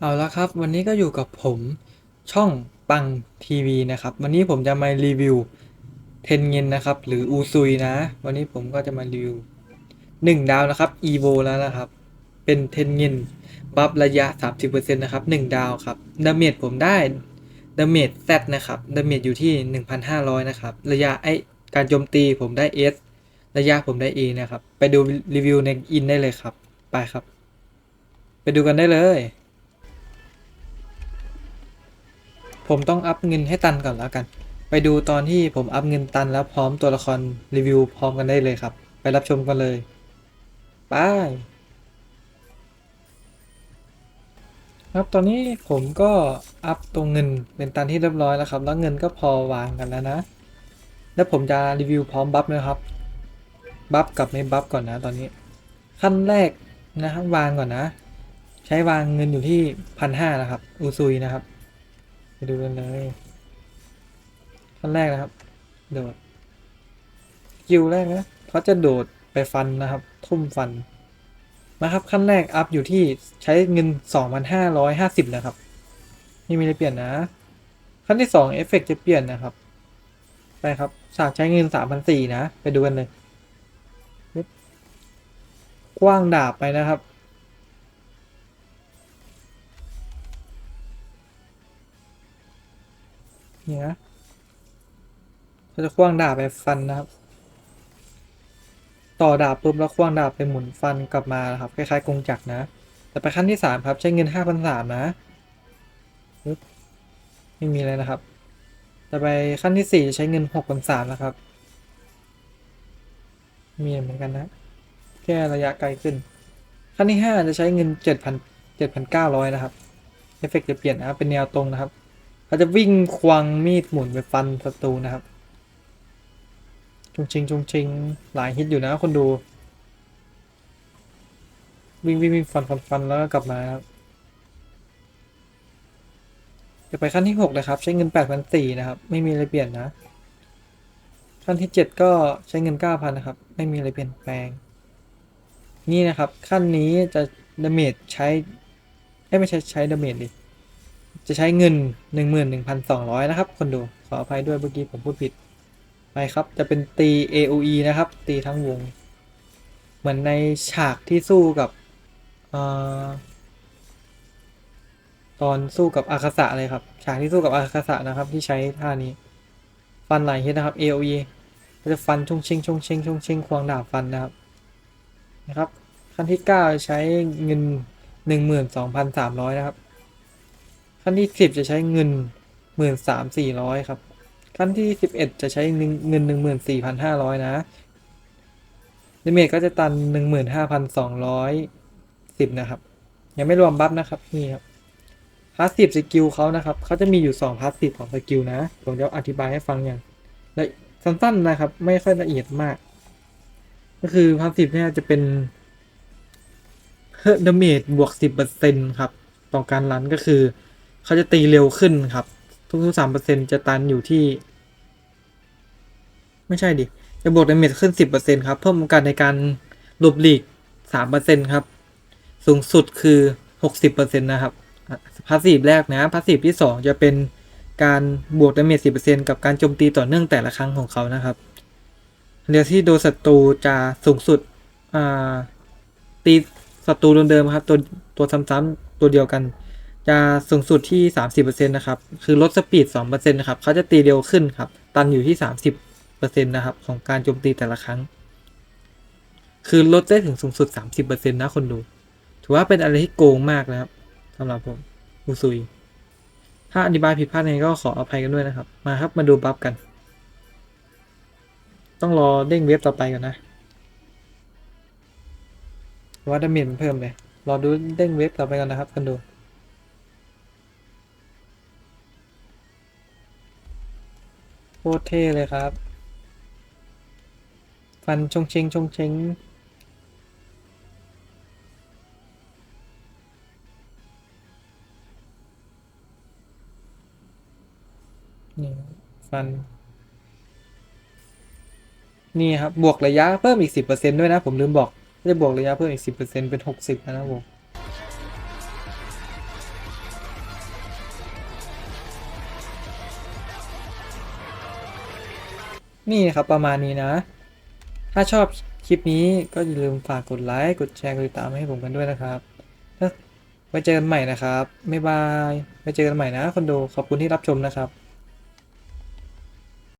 เอาละครับ วันนี้ก็อยู่กับผมช่องปังทีวีนะครับ วันนี้ผมจะมารีวิวเทนเงินนะครับ หรืออูซุยนะ วันนี้ผมก็จะมารีวิวหนึ่งดาวนะครับอีโวแล้วนะครับ เป็นเทนเงินบัฟระยะ 30%นะครับหนึ่งดาวครับดาเมจผมได้ดาเมจแซนะครับดาเมจอยู่ที่ 1,500 นะครับ ระยะไอการโจมตีผมได้ S ระยะผมได้ A นะครับ ไปดูรีวิวในอินได้เลยครับ ไปครับ ไปดูกันได้เลย ผมต้องอัพเงินให้ตันก่อนแล้วกัน ไปดูตอนที่ผมอัพเงินตันแล้วพร้อมตัวละครรีวิวพร้อมกันได้เลยครับ ไปรับชมกันเลยไปครับตอนนี้ผมก็อัพตัวเงินเป็นตันที่เรียบร้อยแล้วครับ แล้วเงินก็พอวางกันแล้วนะ แล้วผมจะรีวิวพร้อมบัฟนะครับบัฟกับไม่บัฟก่อนนะตอนนี้ ขั้นแรกนะครับวางก่อนนะ ใช้วางเงินอยู่ที่พันห้านะครับอูซุยนะครับ ไปดูกันเลยขั้นแรกนะครับ โดดกิลแรกนะเขาจะโดดไปฟันนะครับ ทุ่มฟันนะครับขั้นแรกอัพอยู่ที่ใช้เงิน 2,550 นะครับนี่มีอะไรเปลี่ยนนะ ขั้นที่2เอฟเฟกจะเปลี่ยนนะครับ ไปครับฉากใช้เงิน 3,400นะ ไปดูกันเลยกว้างดาบไปนะครับ นี่นะเขาจะคว้างดาบไปฟันนะครับ ต่อดาบปุ๊บแล้วคว้างดาบไปหมุนฟันกลับมานะครับคล้ายๆกงจักรนะ แต่ไปขั้นที่สามครับใช้เงินห้าพันสามนะไม่มีอะไรนะครับแต่ไปขั้นที่สี่ใช้เงินหกพันสามนะครับ มีเหมือนกันนะ แค่ระยะไกลขึ้น ขั้นที่ห้าจะใช้เงินเจ็ดพันเจ็ดพันเก้าร้อยนะครับเอฟเฟกต์จะเปลี่ยนนะเป็นแนวตรงนะครับ เขาจะวิ่งควงมีดหมุนไปฟันศัตรูนะครับชงชิงชงชิงหลายฮิตอยู่นะคนดู วิ่งวิ่งวิ่งฟันฟันฟันแล้วก็กลับมาครับจะไปขั้นที่หกเลยครับ ใช้เงินแปดพันสี่นะครับ ไม่มีอะไรเปลี่ยนนะ ขั้นที่เจ็ดก็ใช้เงินเก้าพันนะครับ ไม่มีอะไรเปลี่ยนแปลง นี่นะครับ ขั้นนี้จะดาเมจใช้เอ้ไม่ใช่ใช้ดาเมจดิ จะใช้เงิน 11,200 นะครับ คนดู ขออภัยด้วยเมื่อกี้ผมพูดผิด ไปครับ จะเป็นตี AOE นะครับ ตีทั้งวง เหมือนในฉากที่สู้กับอตอนสู้กับอาคาสะเลยครับ ฉากที่สู้กับอาคาสะนะครับ ที่ใช้ท่านี้ ฟันหลายฮิตนะครับ AOE ก็จะฟันชุ่งชิงชุ่งชิงชุ่งชิงควงดาบฟันนะครับ นะครับ ขั้นที่ 9 ใช้เงิน 12,300 นะครับ ขั้นที่สิบจะใช้เงินหมื่นสามสี่ร้อยครับ ขั้นที่สิบเอ็ดจะใช้เงินหนึ่งหมื่นสี่พันห้าร้อยนะดาเมจก็จะตันหนึ่งหมื่นห้าพันสองร้อยสิบนะครับ ยังไม่รวมบัฟนะครับนี่ครับพาสซีฟสกิลเขานะครับเขาจะมีอยู่สองพาสซีฟของสกิลนะผมจะอธิบายให้ฟังอย่างละสั้นๆนะครับ ไม่ค่อยละเอียดมาก ก็คือพาสซีฟเนี่ยจะเป็นเพิ่มดาเมจบวกสิบเปอร์เซ็นครับ ต่อการรันก็คือ เขาจะตีเร็วขึ้นครับ ทุกๆสามเปอร์เซ็นจะตันอยู่ที่ ไม่ใช่ดิ จะบวกดาเมจขึ้นสิบเปอร์เซ็นครับ เพิ่มโอกาสในการหลบหลีกสามเปอร์เซ็นครับ สูงสุดคือหกสิบเปอร์เซ็นต์นะครับพาสซีฟแรกนะพาสซีฟที่สองจะเป็นการบวกดาเมจสิบเปอร์เซ็นกับการโจมตีต่อเนื่องแต่ละครั้งของเขานะครับเรียวที่โดนศัตรูจะสูงสุดตีศัตรูเดิมๆครับ ตัวตัวซ้ำๆตัวเดียวกัน จะสูงสุดที่ 30%นะครับ คือลดสปีด 2%นะครับเขาจะตีเร็วขึ้นครับ ตันอยู่ที่ 30%นะครับ ของการโจมตีแต่ละครั้ง คือลดได้ถึงสูงสุด 30%นะคนดู ถือว่าเป็นอะไรที่โกงมากนะครับสำหรับผมอุซุย ถ้าอธิบายผิดพลาดยังไงก็ขออภัยกันด้วยนะครับ มาครับมาดูบัฟกัน ต้องรอเด้งเว็บต่อไปก่อนนะ ว่าดาเมจมันเพิ่มเลย รอดูเด้งเว็บต่อไปก่อนนะครับกันดู ตรเท่เลยครับ ฟันชงเชงชงเชงนี่ฟัน นี่ครับ บวกระยะเพิ่มอีกสิบเปอร์เซ็นด้วยนะ ผมลืมบอกจะบวกระยะเพิ่มอีกสิบเปอร์เซ็นเป็นหกสิบนะครับผม นี่ครับประมาณนี้นะ ถ้าชอบคลิปนี้ก็อย่าลืมฝากกดไลค์ กดแชร์ กดติดตามให้ผมกันด้วยนะครับไว้เจอกันใหม่นะครับ บ๊ายบาย ไว้เจอกันใหม่นะคนดู ขอบคุณที่รับชมนะครับ